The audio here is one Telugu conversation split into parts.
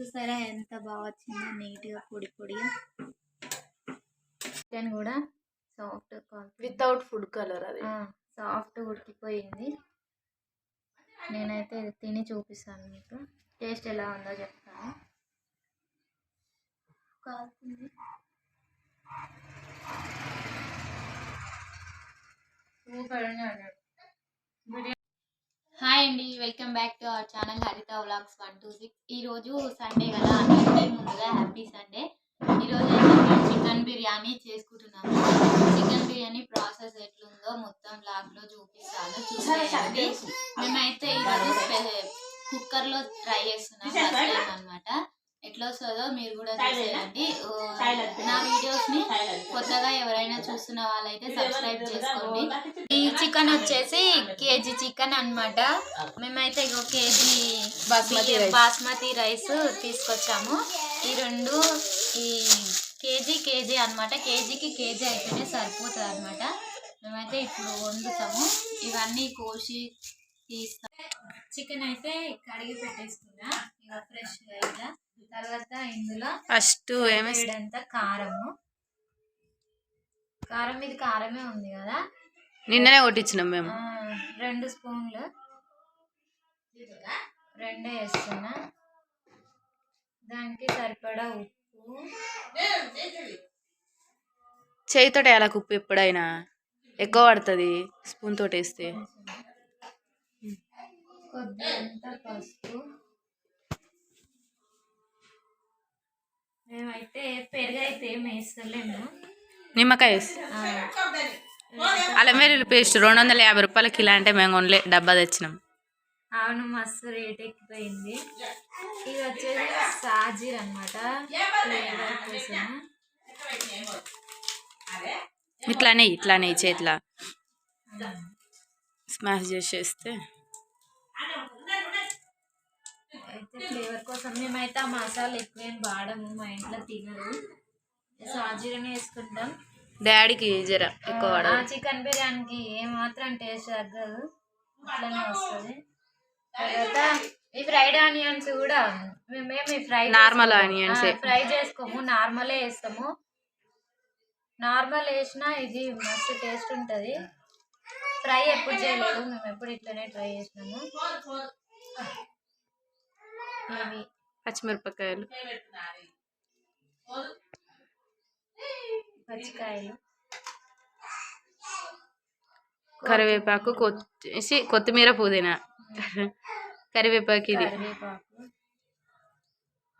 చూసారా ఎంత బాగా వచ్చిందో నీట్గా పొడి పొడిగా. చికెన్ కూడా సాఫ్ట్ వితౌట్ ఫుడ్ కలర్ అది. సాఫ్ట్ ఉడికిపోయింది. నేనైతే ఇది తిని చూపిస్తాను మీకు. టేస్ట్ ఎలా ఉందో చెప్తాను. కాలుతుంది సూపర్ హాయ్ అండి welcome back to our channel Haritha vlogs one two six ఈరోజు సండే కదా అందరికీ ముందుగా హ్యాపీ సండే ఈరోజు చికెన్ బిర్యానీ చేసుకుంటున్నాము. చికెన్ బిర్యానీ ప్రాసెస్ ఎట్లుందో మొత్తం వ్లాగ్లో చూపిస్తాను చూసేయండి మేమైతే ఈరోజు కుక్కర్లో ట్రై చేస్తున్నాం ఫస్ట్ టైం అనమాట ఎట్లా వస్తుందో మీరు కూడా చూసేయండి. నా వీడియోస్ని కొత్తగా ఎవరైనా చూస్తున్న వాళ్ళైతే సబ్స్క్రైబ్ చేసుకోండి. ఈ చికెన్ వచ్చేసి కేజీ చికెన్ అన్నమాట. మేమైతే ఇగో KG basmati rice. Basmati rice తీసుకొచ్చాము. ఈ రెండు ఈ కేజీ కేజీ అన్నమాట. కేజీకి కేజీ అయితేనే సరిపోతుంది అనమాట మేమైతే ఇప్పుడు వండుతాము. ఇవన్నీ కోసి తీస్తాం. చికెన్ అయితే కడిగి పెట్టేసుకున్నా. ఇక ఫ్రెష్గా ఇలా తర్వాత ఇందులో ఫస్ట్ వేడంతా కారము. కారం ఇది కారమే ఉంది కదా? నిన్ననే కొట్టించినాం మేము. రెండు స్పూన్లు. రెండే వేస్తున్నా. దానికి సరిపడా ఉప్పు. చేయితో అలా ఉప్పు ఎప్పుడైనా? ఎక్కువ పడుతుంది స్పూన్ తోటి వేస్తే. కొద్దిగంత పసుపు. మేమైతే పెరుగు అయితే ఏం వేస్తలేము. నిమ్మకాయ అల్లం వెల్లుల్లి పేస్ట్ రెండు వందల యాభై రూపాయల కిలో అంటే మేము కొనలే డబ్బా తెచ్చినాం. అవును మస్తు రేట్ ఎక్కిపోయింది. ఇది వచ్చేసి సాజీర్ అనమాట ఇట్లానే ఇట్లానే చేతిలా. స్మాష్ చేసేస్తే. అయితే ఫ్లేవర్ కోసం మేమైతే ఆ మసాలా ఎక్కువేం వాడము మా ఇంట్లో తినరు. సాజీరనే వేసుకుంటాం. డాడీకి జర ఎక్కువ చికెన్ బిర్యానీకి ఏమాత్రం టేస్ట్ తగ్గదు. అట్లనే వస్తుంది. తర్వాత ఈ ఫ్రైడ్ ఆనియన్స్ కూడా మేమేమి ఫ్రై onions ఏ. ఫ్రై చేసుకోము. నార్మలే వేస్తాము. నార్మల్ వేసినా ఇది మస్తు టేస్ట్ ఉంటుంది. ఫ్రై ఎప్పుడు చేయలేదు. మేము ఎప్పుడు ఇట్లనే ట్రై చేసినాము. పచ్చిమిరపకాయలు. పచ్చికాయలు. కరివేపాకు కొత్తి కొత్తిమీర పుదీనా. కరివేపాకు ఇది. కరివేపాకు.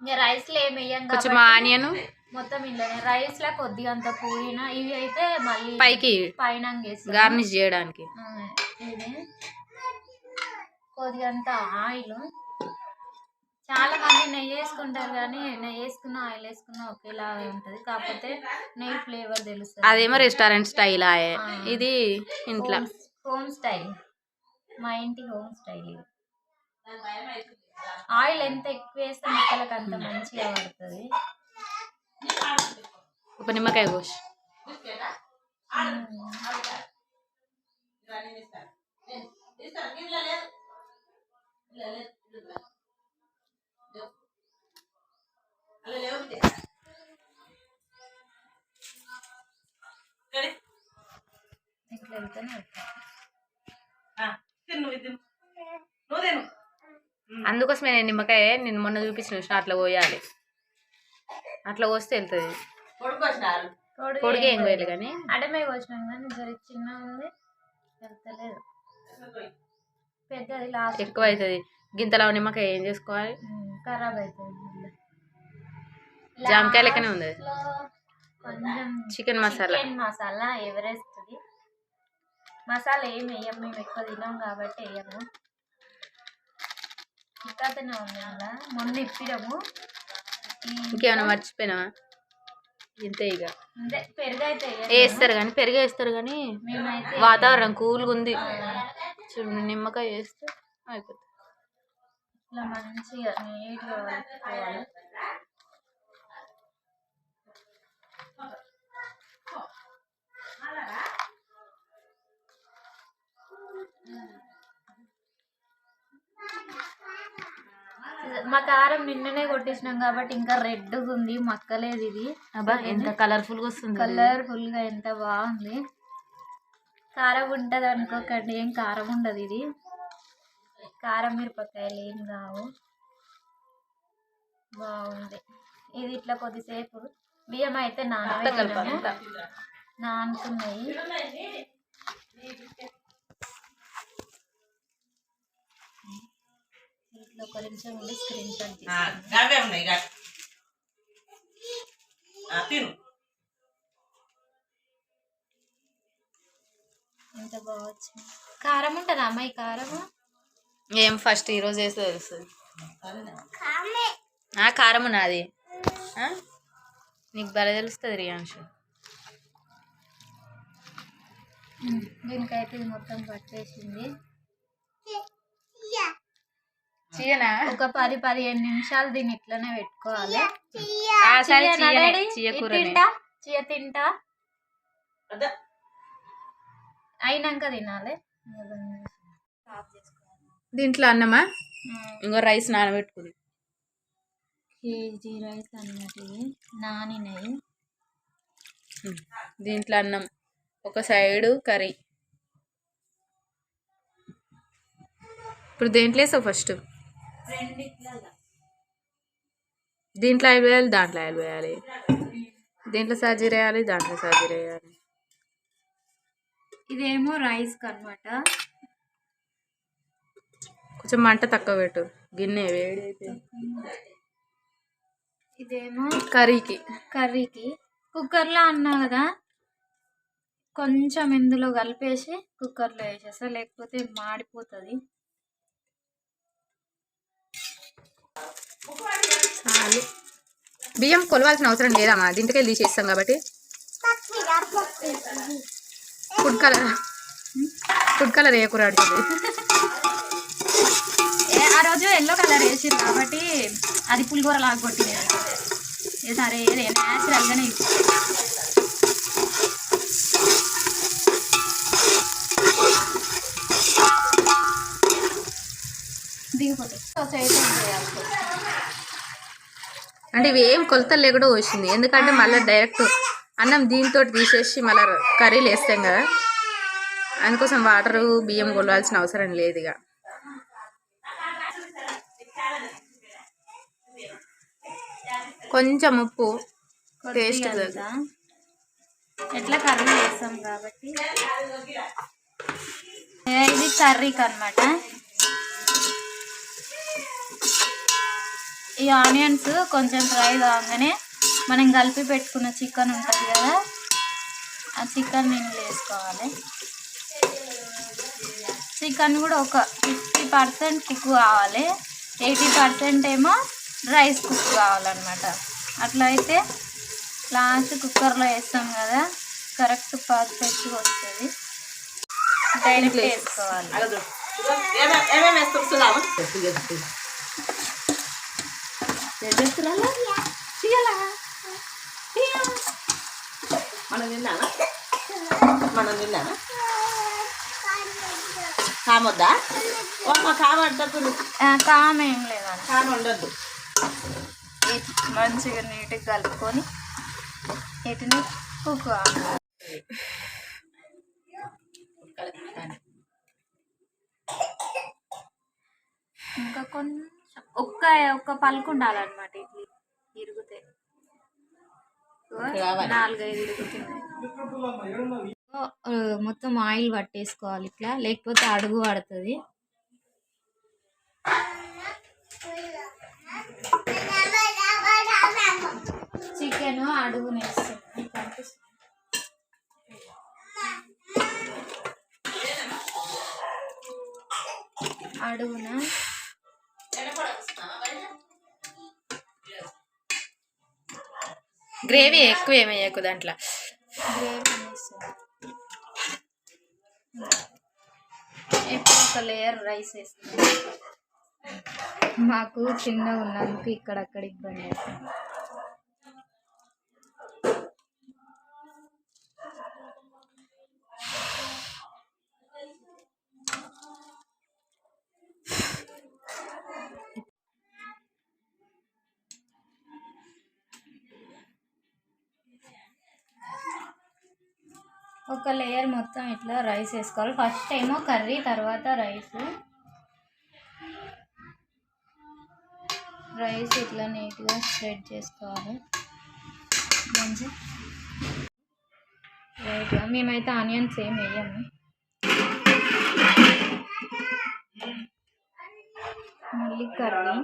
ఇంకా రైస్లో ఏమి కొంచెం ఆనియన్. మొత్తం ఇళ్ళనే రైస్లో కొద్దిగా అంత పుదీనా. ఇవి అయితే మళ్ళీ పైకి పైన. గార్నిష్ చేయడానికి. ఇది కొద్దిగా అంత ఆయిల్. చాలా మంది నెయ్యి వేసుకుంటారు కానీ నెయ్యి వేసుకున్న ఆయిల్ వేసుకున్న ఒకేలా ఉంటది. కాకపోతే నెయ్యి ఫ్లేవర్ తెలుస్తుంది. అదేమో రెస్టారెంట్ స్టైల్ ఇది ఇంట్లో. Home style. మా ఇంటి హోమ్ స్టైల్ ఇది. ఆయిల్ ఎంత ఎక్కువ వేస్తే ముక్కలకు అంత మంచిగా పడుతుంది. ఒక నిమ్మకాయ ఇట్లా వెళ్తేనే. అందుకోసమే నేను నిమ్మకాయ నేను మొన్న చూపించిన చూసిన అట్లా పోయాలి. అట్లా పోస్తే వెళ్తుంది. పొడుగు ఏం పోయాలి కానీ. అడమే వచ్చినాం కానీ జరి చిన్న ఉంది వెళ్తలేదు. పెద్దది. లాస్ట్. ఎక్కువ అవుతుంది. గింతలో నిమ్మకాయ ఏం చేసుకోవాలి? ఖరాబ్ అవుతుంది. జామకాయ లెక్కనే ఉంది? చికెన్ మసాలా. చికెన్ మసాలా ఎవరెస్ట్ది మసాలా ఏం వేయం మేము ఎక్కువ తినాం కాబట్టి వేయము. ఇంకాతనే ఉంది అలా మొన్న ఇప్పిడము ఇంకేమైనా మర్చిపోయినావా? ఇంతే ఇక. వేస్తారు కానీ పెరుగు వేస్తారు కానీ వాతావరణం కూల్గా ఉంది. చూడు నిమ్మకాయ వేస్తే అయిపోతుంది. ఇట్లా మంచిగా నీట్గా మా కారం నిన్ననే కొట్టేసినాం కాబట్టి ఇంకా రెడ్ ఉంది మక్కలేదు ఇది. అబ్బా ఎంత కలర్ఫుల్గా వస్తుంది కలర్ఫుల్గా ఎంత బాగుంది. కారం ఉంటది అనుకోకండి ఏం కారం ఉండదు ఇది. కారం మిరపకాయలు ఏం కావు. బాగుంది. ఇది ఇట్లా కొద్దిసేపు బియ్యం అయితే నానబెట్టినాము. నానుకున్నాయి. ఒక నిమిషం ఉండి స్క్రీన్ షాట్ గవే ఉన్నాయి తిను. ఎంత కారం ఉంటుందా అమ్మాయి కారము ఏం ఫస్ట్ ఈ రోజు వేస్తే తెలుస్తుంది. ఆ కారం ఉన్నది ఆ? నీకు బాగా తెలుస్తుంది రియాన్షు దీనికైతే ఇది మొత్తం పట్టేసింది. చీయనా ఒక పది పదిహేను నిమిషాలు దీన్ని ఇట్లనే పెట్టుకోవాలి. తింటా? చీయ తింటా? అయినాక తినాలి. దీంట్లో అన్నమా? ఇంకో రైస్ నానబెట్టుకుంది. కేజీ రైస్ అన్నట్టు నానినాయి. దీంట్లో అన్నం. ఒక సైడు కర్రీ. ఇప్పుడు దేంట్లో వేసావు ఫస్ట్? దీంట్లో ఆయిల్ వేయాలి దాంట్లో ఆయిల్ వేయాలి. దీంట్లో సాజీర వేయాలి దాంట్లో సాజీర వేయాలి. ఇదేమో రైస్ అనమాట కొంచెం మంట తక్కువ పెట్టు. గిన్నె వేడి ఇదేమో కర్రీకి. కర్రీకి. కుక్కర్లో అన్నా కదా కొంచెం ఇందులో కలిపేసి కుక్కర్లో వేసేస్తా లేకపోతే మాడిపోతుంది. చాలు బియ్యం కొలవాల్సిన అవసరం లేదమ్మా దీంట్లోకి వెళ్ళి తీసేస్తాం కాబట్టి. Food colour. ఫుడ్ కలర్ వేయకూర అడుగుతుంది ఆ రోజు ఎల్లో కలర్ వేసింది కాబట్టి అది పులిహోర లాగా కొట్టింది. ఏ సరే ఏదే న్యాచురల్గానే ఇవి ఏం కొలతలు లేకుండా వచ్చింది ఎందుకంటే మళ్ళీ డైరెక్ట్ అన్నం దీంతో తీసేసి మళ్ళీ కర్రీలు వేస్తాం కదా. అందుకోసం వాటర్ బియ్యం కొలవాల్సిన అవసరం లేదు ఇక. కొంచెం ఉప్పు టేస్ట్ ఎట్లా కర్రీ చేస్తాం కాబట్టి? ఇది కర్రీకి అనమాట ఈ ఆనియన్స్ కొంచెం ఫ్రై కాగానే మనం కలిపి పెట్టుకున్న చికెన్ ఉంటుంది కదా ఆ చికెన్ నేను వేసుకోవాలి. చికెన్ కూడా ఒక ఫిఫ్టీ పర్సెంట్ కుక్ కావాలి. ఎయిటీ పర్సెంట్ ఏమో రైస్ కుక్ కావాలన్నమాట. అట్లా అయితే లాస్ట్ కుక్కర్లో వేస్తాం కదా కరెక్ట్ పర్ఫెక్ట్గా వస్తుంది. డైరెక్ట్ వేసుకోవాలి. ఏమేమి ఏమేమి వేసుకుంటున్నాము మనం తిన్నానా మనం తిన్నానా కామొద్దా? అమ్మ కామంటప్పుడు ఆ, కారం ఏం లేదండి. కామ ఉండొద్దు మంచిగా నీట్గా కలుపుకొని వీటిని కుక్ కావాలి ఇంకా కొంచెం ఒక్క ఒక్క పలుకు ఉండాలన్నమాట ఇడ్లీ. ఇరుగుతాయి రావాలి. నాలుగైదు ఇరుగుతున్నాయి ఆ, మొత్తం ఆయిల్ పట్టేసుకోవాలి ఇట్లా. లేకపోతే అడుగు పడుతుంది. చికెన్ అడుగు కనిపిస్తుంది అడుగున? గ్రేవీ ఎక్కువ ఏమయ్యకు వేయకు దాంట్లో. గ్రేవీ ఇప్పుడు ఒక లేయర్ రైస్ వేస్తుంది మాకు చిన్నగా ఉన్నందుకు ఇక్కడక్కడ ఇబ్బంది అవుతుంది ఒక లేయర్ మొత్తం ఇట్లా రైస్ వేసుకోవాలి. ఫస్ట్ ఏమో కర్రీ తర్వాత రైస్. రైస్ ఇట్లా నీట్గా స్ప్రెడ్ చేసుకోవాలి. మంచి రైట్గా. మేమైతే ఆనియన్స్ ఏం వేయము. మళ్ళీ కర్రీ.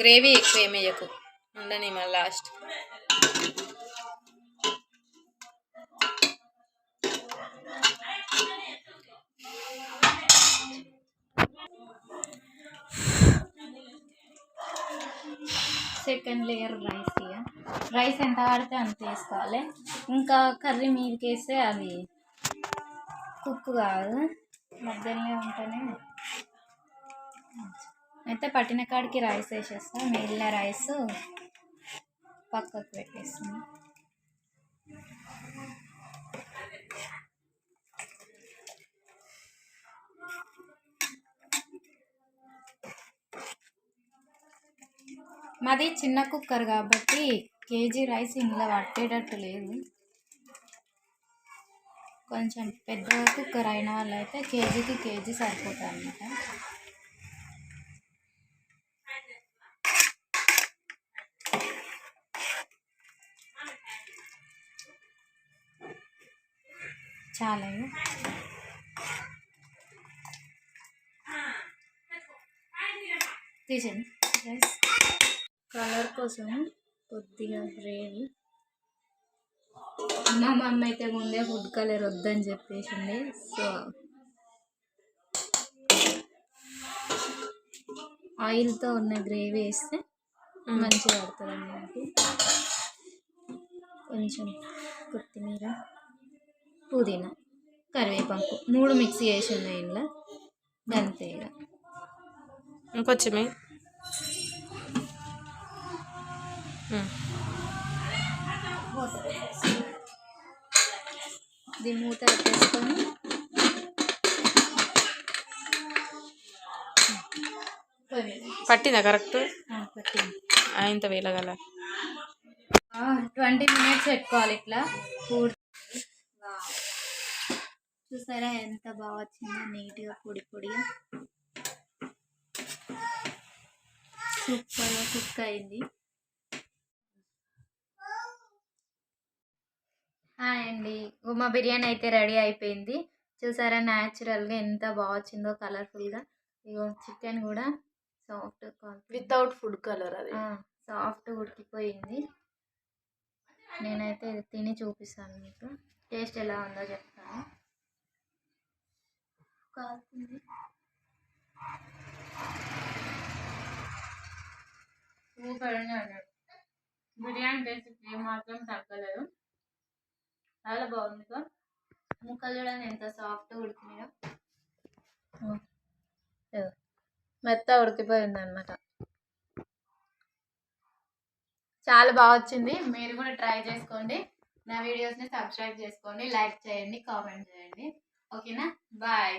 గ్రేవీ ఎక్కువ ఏమి వేయకు. ఉండని మళ్ళీ లాస్ట్. సెకండ్ లేయర్ రైస్ ఇక రైస్ ఎంత పడితే అంత వేసుకోవాలి. ఇంకా కర్రీ మీదకేస్తే అది కుక్ కాదు. మధ్యలోనే ఉంటేనే అయితే పట్టిన కాడికి రైస్ వేసేస్తా. మిగిలిన రైస్ పక్కకు పెట్టేస్తాను మాది చిన్న కుక్కర్ కాబట్టి కేజీ రైస్ ఇందులో పట్టేటట్టు లేదు. కొంచెం పెద్ద కుక్కర్ అయిన వాళ్ళైతే కేజీకి కేజీ సరిపోతుంది అన్నమాట. చాలా. తీసేయండి రైస్ కలర్ కోసం కొద్దిగా గ్రేవీ. మా మమ్మీ అయితే ముందే ఫుడ్ కలర్ వద్దని చెప్పేసింది సో. ఆయిల్తో ఉన్న గ్రేవీ వేస్తే మంచిగా పడుతుంది అన్నమాట. కొంచెం కొత్తిమీర. పుదీనా కరివేపాకు మూడు మిక్సీ చేసి ఉన్నాయి ఇంట్లో అంతే ఇక ఇంకొచ్చి దీన్ని మూత మీద పట్టిందా కరెక్ట్? పట్టింది. ఆయనతో వేలగల. ట్వంటీ మినిట్స్ పెట్టుకోవాలి ఇట్లా. పూర్తి చూసారా? ఎంత బాగా వచ్చిందో నీట్గా పొడి పొడిగా. సూపర్గా కుక్ అయింది. హాయ్ అండి. ఉమా బిర్యానీ అయితే రెడీ అయిపోయింది. చూసారా? న్యాచురల్గా ఎంత బాగా వచ్చిందో కలర్ఫుల్గా. ఇగో చికెన్ కూడా సాఫ్ట్ వితౌట్ ఫుడ్ కలర్ అది. సాఫ్ట్ ఉడికిపోయింది. నేనైతే ఇది తిని చూపిస్తాను మీకు. టేస్ట్ ఎలా ఉందో చెప్తాను. అన్నాడు బిర్యానీ టేస్ట్ ఏం మాత్రం తగ్గలేదు. చాలా బాగుంది ఇక. ముక్కలు చూడండి ఎంత సాఫ్ట్ ఉడికినాయో. మెత్త ఉడికిపోయింది అనమాట చాలా బాగా వచ్చింది. మీరు కూడా ట్రై చేసుకోండి. నా వీడియోస్ని సబ్స్క్రైబ్ చేసుకోండి. లైక్ చేయండి కామెంట్ చేయండి. ఓకేనా బాయ్